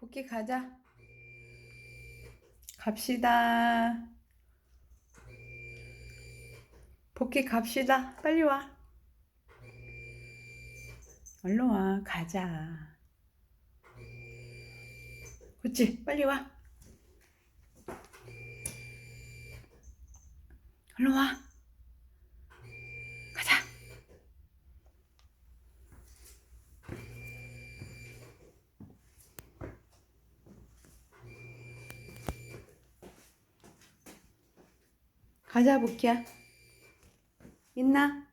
복귀 가자. 갑시다. 복귀 갑시다. 빨리 와. 얼른 와. 가자. 그치? 빨리 와. 얼른 와. 가자, 복희야. 있나?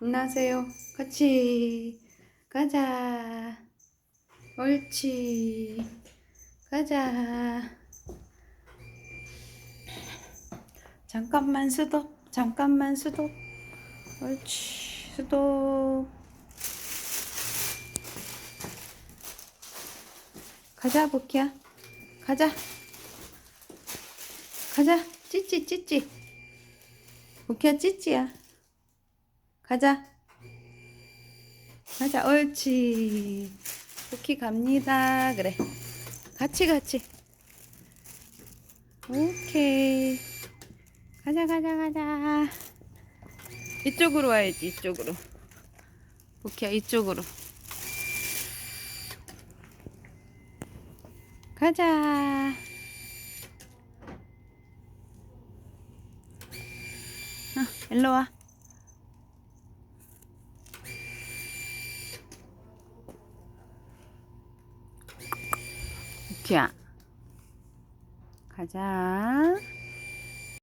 있나세요? 같이. 가자. 옳지. 가자. 잠깐만 수도. 잠깐만 수도. 옳지. 수도. 가자, 복희야. 가자. 가자. 찌찌, 찌찌. 복희야, 찌찌야. 가자. 가자, 옳지. 복희 갑니다. 그래. 같이, 같이. 오케이. 가자, 가자, 가자. 이쪽으로 와야지, 이쪽으로. 복희야, 이쪽으로. 가자. 어, 일로 와. 복희야. 가자.